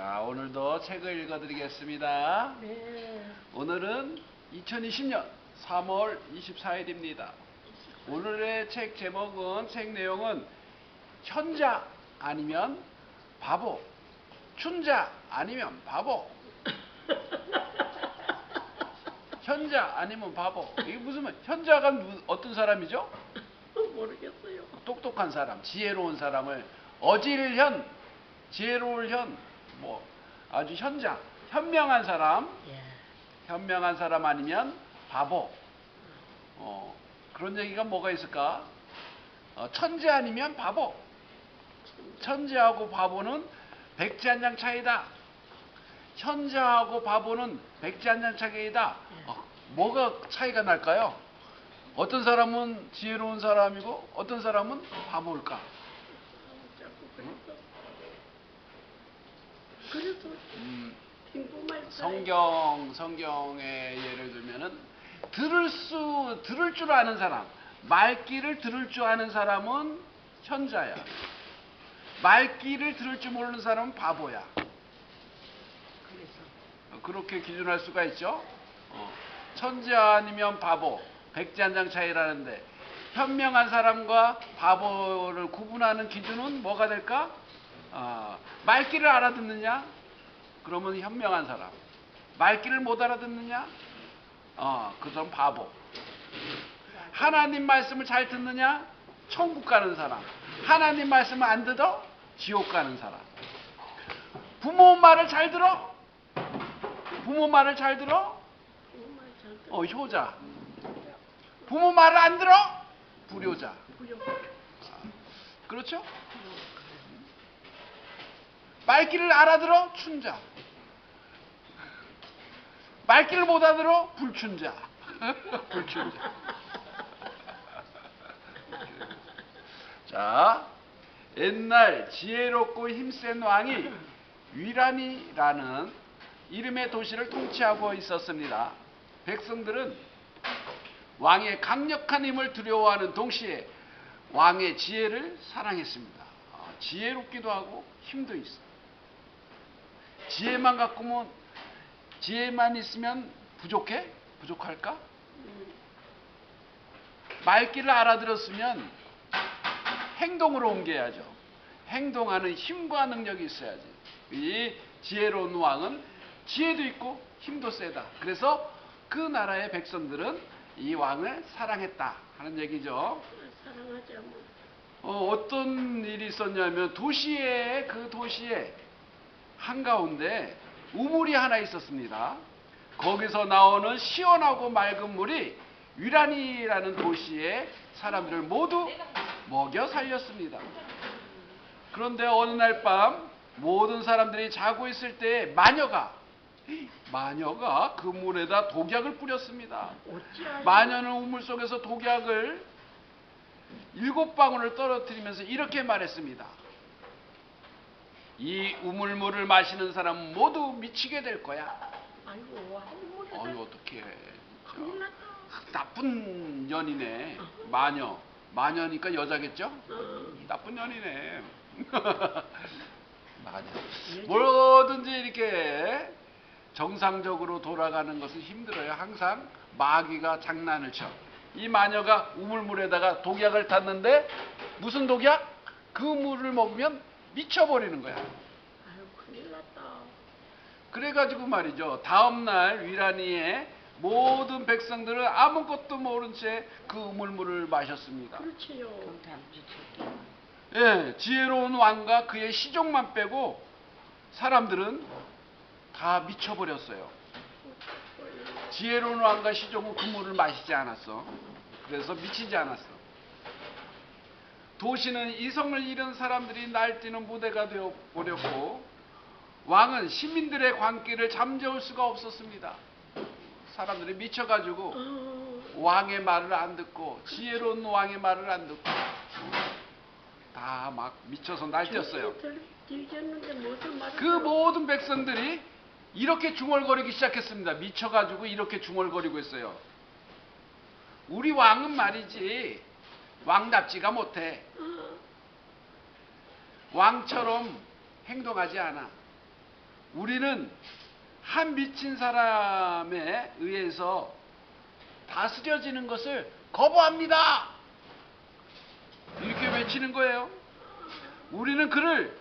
자, 오늘도 책을 읽어드리겠습니다. 네. 오늘은 2020년 3월 24일입니다. 오늘의 책 제목은, 책 내용은 현자 아니면 바보, 춘자 아니면 바보, 현자 아니면 바보. 이게 무슨 말? 현자가 누- 어떤 사람이죠? 모르겠어요. 똑똑한 사람, 지혜로운 사람을 어질현, 지혜로울 현, 뭐 아주 현자, 현명한 사람, 예. 현명한 사람 아니면 바보. 어, 그런 얘기가 뭐가 있을까? 어, 천재 아니면 바보. 천재하고 바보는 백지 한 장 차이다. 현자하고 바보는 백지 한 장 차이다. 어, 뭐가 차이가 날까요? 어떤 사람은 지혜로운 사람이고 어떤 사람은 바보일까? 자꾸 그래서 그래서 음, 성경 성경의 예를 들면은 들을 수 들을 줄 아는 사람 말귀를 들을 줄 아는 사람은 현자야. 말귀를 들을 줄 모르는 사람은 바보야. 그래서. 어, 그렇게 기준할 수가 있죠? 어, 천재 아니면 바보 백지 한 장 차이라는데 현명한 사람과 바보를 구분하는 기준은 뭐가 될까 아, 말귀를 알아듣느냐? 그러면 현명한 사람. 말귀를 못 알아듣느냐? 어, 그 사람 바보. 하나님 말씀을 잘 듣느냐? 천국 가는 사람. 하나님 말씀을 안 듣어? 지옥 가는 사람. 부모 말을 잘 들어? 부모 말을 잘 들어? 어 효자. 부모 말을 안 들어? 불효자 그렇죠 말귀를 알아들어? 춘자. 말귀를 못 알아들어? 불춘자. 불춘자. 자 옛날 지혜롭고 힘센 왕이 위란이라는 이름의 도시를 통치하고 있었습니다. 백성들은 왕의 강력한 힘을 두려워하는 동시에 왕의 지혜를 사랑했습니다. 아, 지혜롭기도 하고 힘도 있어. 지혜만 갖고면 지혜만 있으면 부족해? 부족할까? 말귀를 알아들었으면 행동으로 옮겨야죠. 행동하는 힘과 능력이 있어야지. 이 지혜로운 왕은 지혜도 있고 힘도 세다. 그래서 그 나라의 백성들은 이 왕을 사랑했다 하는 얘기죠. 사랑하지 않으면 어, 어떤 일이 있었냐면 도시에 그 도시에 한가운데 우물이 하나 있었습니다. 거기서 나오는 시원하고 맑은 물이 위란이라는 도시의 사람들을 모두 먹여 살렸습니다. 그런데 어느 날 밤 모든 사람들이 자고 있을 때 마녀가 마녀가 그 물에다 독약을 뿌렸습니다. 마녀는 우물 속에서 독약을 일곱 방울을 떨어뜨리면서 이렇게 말했습니다. 이 우물물을 마시는 사람은 모두 미치게 될 거야. 아이고 어이 어떻게 났다. 나쁜 년이네. 마녀. 마녀니까 여자겠죠? 어, 나쁜 년이네. 마녀. 뭐든지 이렇게 정상적으로 돌아가는 것은 힘들어요. 항상 마귀가 장난을 쳐. 이 마녀가 우물물에다가 독약을 탔는데 무슨 독약? 그 물을 먹으면 미쳐버리는 거야. 아유 큰일 났다. 그래가지고 말이죠. 다음날 위란이의 모든 백성들은 아무것도 모른 채 그 우물물을 마셨습니다. 그렇지요. 예, 지혜로운 왕과 그의 시종만 빼고 사람들은 다 미쳐버렸어요. 지혜로운 왕과 시종은 그 물을 마시지 않았어. 그래서 미치지 않았어. 도시는 이성을 잃은 사람들이 날뛰는 무대가 되어 버렸고 왕은 시민들의 광기를 잠재울 수가 없었습니다. 사람들이 미쳐가지고 어, 왕의 말을 안 듣고 지혜로운 왕의 말을 안 듣고 다 막 미쳐서 날뛰었어요. 그 모든 백성들이 이렇게 중얼거리기 시작했습니다. 미쳐가지고 이렇게 중얼거리고 있어요. 우리 왕은 말이지 왕답지가 못해. 어, 왕처럼 행동하지 않아. 우리는 한 미친 사람에 의해서 다스려지는 것을 거부합니다. 이렇게 외치는 거예요. 우리는 그를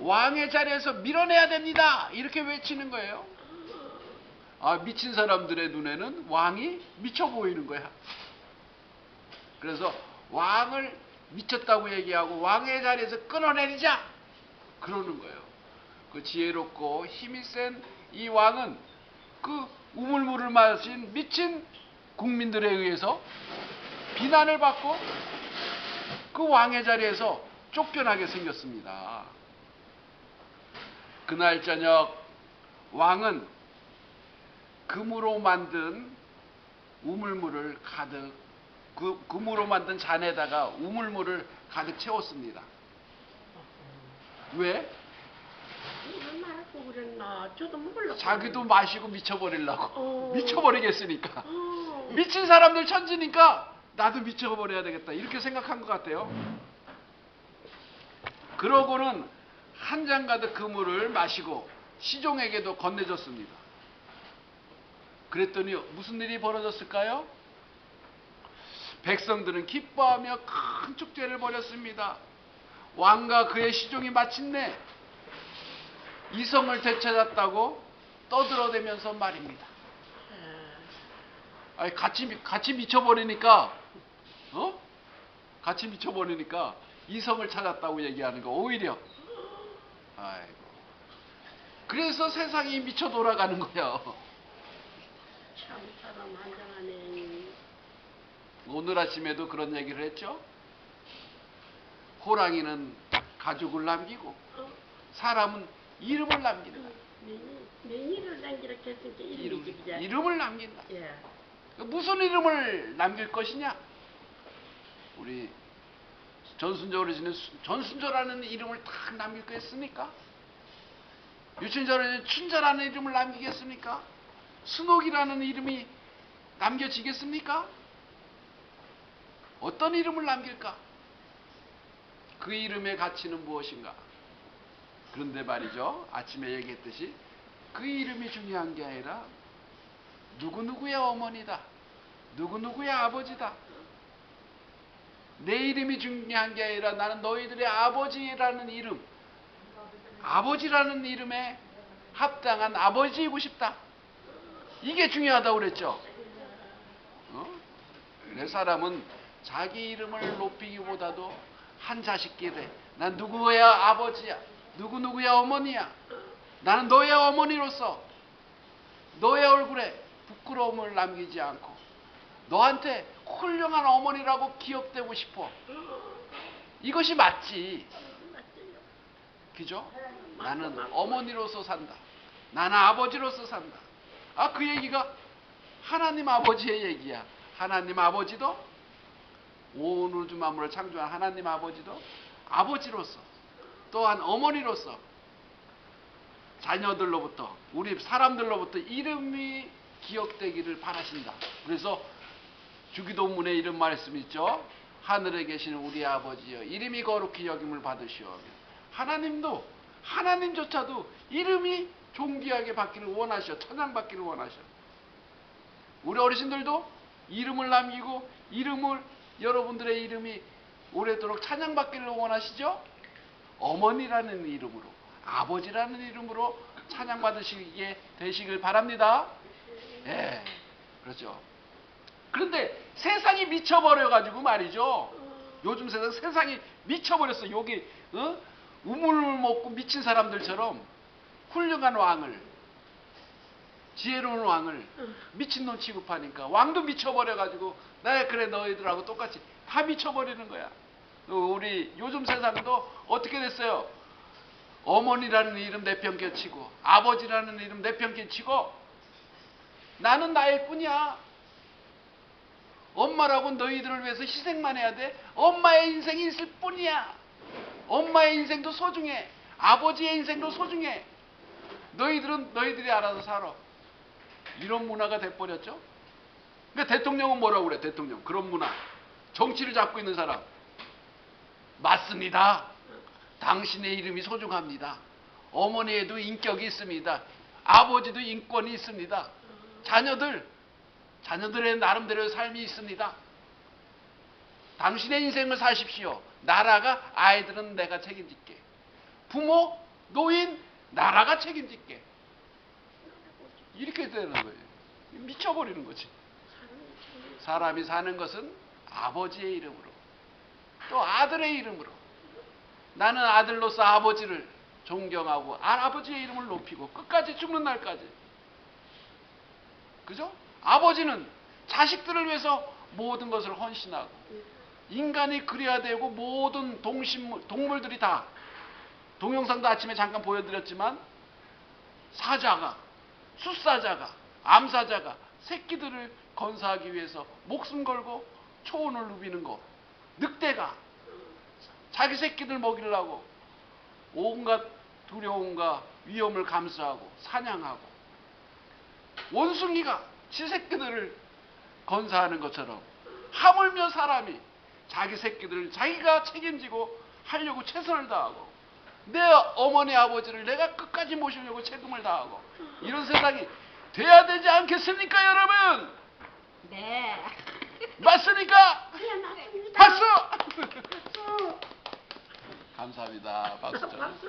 왕의 자리에서 밀어내야 됩니다. 이렇게 외치는 거예요. 아, 미친 사람들의 눈에는 왕이 미쳐 보이는 거야. 그래서 왕을 미쳤다고 얘기하고 왕의 자리에서 끊어내리자 그러는 거예요. 그 지혜롭고 힘이 센 이 왕은 그 우물물을 마신 미친 국민들에 의해서 비난을 받고 그 왕의 자리에서 쫓겨나게 생겼습니다. 그날 저녁 왕은 금으로 만든 우물물을 가득 그 금으로 만든 잔에다가 우물물을 가득 채웠습니다. 왜? 먹으려고. 자기도 마시고 미쳐버리려고. 어. 미쳐버리겠으니까. 어. 미친 사람들 천지니까 나도 미쳐버려야 되겠다. 이렇게 생각한 것 같아요. 그러고는 한 잔 가득 그물을 마시고 시종에게도 건네줬습니다. 그랬더니 무슨 일이 벌어졌을까요? 백성들은 기뻐하며 큰 축제를 벌였습니다. 왕과 그의 시종이 마침내 이성을 되찾았다고 떠들어대면서 말입니다. 예. 아니 같이 미- 같이 미쳐버리니까 어? 같이 미쳐버리니까 이성을 찾았다고 얘기하는 거 오히려 아이고 그래서 세상이 미쳐 돌아가는 거야. 참 사람 한장하네. 오늘 아침에도 그런 얘기를 했죠. 호랑이는 가죽을 남기고 어. 사람은 이름을 남긴다. 명의를 남기렇게 했으니까 이름이 이름. 이름을 남긴다. 예. 무슨 이름을 남길 것이냐? 우리 전순조 어르신은 수- 전순조라는 이름을 딱 남길 거였습니까? 유춘자 어르신은 춘자라는 이름을 남기겠습니까? 순옥이라는 이름이 남겨지겠습니까? 어떤 이름을 남길까? 그 이름의 가치는 무엇인가? 그런데 말이죠. 아침에 얘기했듯이 그 이름이 중요한 게 아니라 누구누구의 어머니다. 누구누구의 아버지다. 내 이름이 중요한 게 아니라 나는 너희들의 아버지라는 이름, 아버지라는 이름에 합당한 아버지이고 싶다. 이게 중요하다고 그랬죠. 어? 내 사람은 자기 이름을 높이기보다도 한 자식끼리 난 누구의 아버지야, 누구누구의 어머니야. 나는 너의 어머니로서 너의 얼굴에 부끄러움을 남기지 않고 너한테 훌륭한 어머니라고 기억되고 싶어. 이것이 맞지. 그죠? 나는 어머니로서 산다. 나는 아버지로서 산다. 아, 그 얘기가 하나님 아버지의 얘기야. 하나님 아버지도 온 우주 만물을 창조한 하나님 아버지도 아버지로서 또한 어머니로서 자녀들로부터 우리 사람들로부터 이름이 기억되기를 바라신다. 그래서 주기도문에 이런 말씀 있죠. 하늘에 계시는 우리 아버지여 이름이 거룩히 여김을 받으시오며 하나님도 하나님조차도 이름이 존귀하게 받기를 원하셔 천양받기를 원하셔 우리 어르신들도 이름을 남기고 이름을 여러분들의 이름이 오래도록 찬양받기를 원하시죠? 어머니라는 이름으로 아버지라는 이름으로 찬양받으시게 되시길 바랍니다. 예, 그렇죠. 그런데 세상이 미쳐버려가지고 말이죠. 요즘 세상 세상이 미쳐버렸어. 여기 어? 우물을 먹고 미친 사람들처럼 훌륭한 왕을 지혜로운 왕을 미친놈 취급하니까 왕도 미쳐버려가지고 나 그래 너희들하고 똑같이 다 미쳐버리는 거야. 어, 우리 요즘 세상도 어떻게 됐어요? 어머니라는 이름 내평견치고 아버지라는 이름 내평견치고 나는 나일 뿐이야. 엄마라고 너희들을 위해서 희생만 해야 돼. 엄마의 인생이 있을 뿐이야. 엄마의 인생도 소중해. 아버지의 인생도 소중해. 너희들은 너희들이 알아서 살아. 이런 문화가 돼버렸죠. 그러니까 대통령은 뭐라고 그래? 대통령 그런 문화. 정치를 잡고 있는 사람. 맞습니다. 당신의 이름이 소중합니다. 어머니에도 인격이 있습니다. 아버지도 인권이 있습니다. 자녀들, 자녀들의 나름대로의 삶이 있습니다. 당신의 인생을 사십시오. 나라가 아이들은 내가 책임질게. 부모, 노인, 나라가 책임질게. 이렇게 되는 거예요. 미쳐버리는 거지. 사람이 사는 것은 아버지의 이름으로, 또 아들의 이름으로. 나는 아들로서 아버지를 존경하고 아- 아버지의 이름을 높이고 끝까지 죽는 날까지. 그죠? 아버지는 자식들을 위해서 모든 것을 헌신하고 인간이 그래야 되고 모든 동식물, 동물들이 다 동영상도 아침에 잠깐 보여드렸지만 사자가 숫사자가 암사자가 새끼들을 건사하기 위해서 목숨 걸고 초원을 누비는 거. 늑대가 자기 새끼들 먹이려고 온갖 두려움과 위험을 감수하고 사냥하고 원숭이가 지 새끼들을 건사하는 것처럼 하물며 사람이 자기 새끼들을 자기가 책임지고 하려고 최선을 다하고 내 어머니 아버지를 내가 끝까지 모시려고 책임을 다하고 이런 세상이 돼야 되지 않겠습니까 여러분 네. 맞습니까 그래 맞습니다. 박수 박수. 감사합니다 박수 좀 박수.